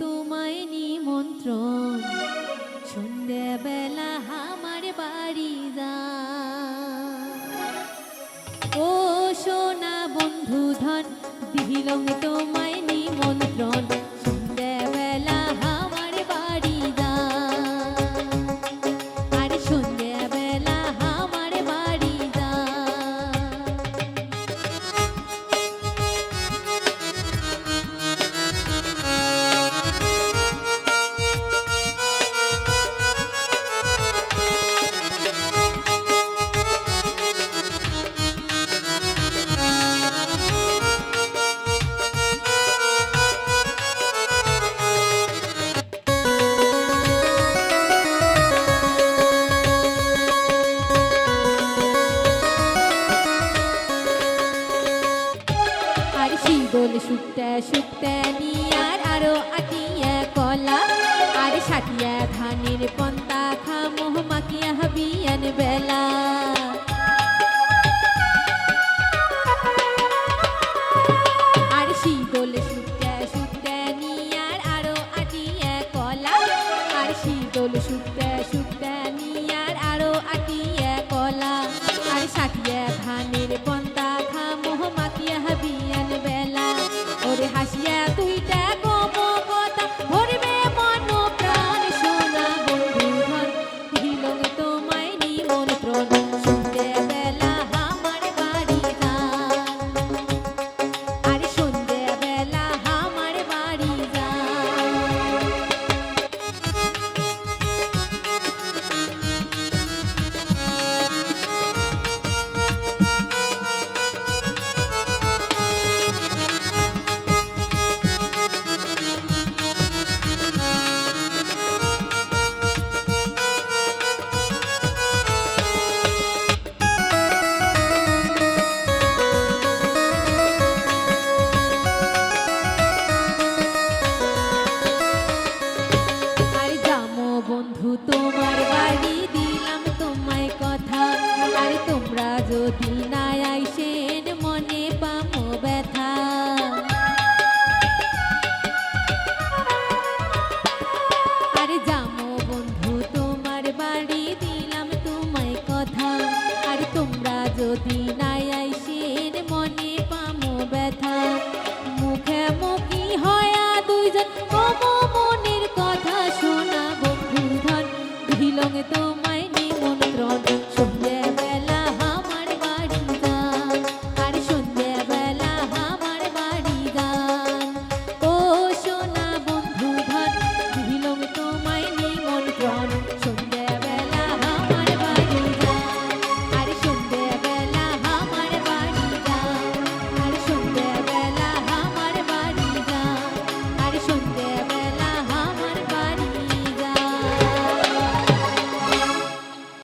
তোমায় নিমন্ত্রণ বাড়ি যা। ও সোনা বন্ধুধন দিলং তোমায় নিমন্ত্রণ পটল শুকটা শুকটা নিয়ার আরও আটিয়া কলা। আর সাটিয়া ধানের পন্তা খামোহ মাকিয়া হাবিয়ান বেলা। নিয়ার আরও কলা। আর শুকটা শুকটা যদি কথা। আর তোমরা যদি না আইসেন মনে পামো ব্যথা। মুখে মুখি হয়া দুইজন মনের কথা শোনা বন্ধু ধন ঢিলং তোমায়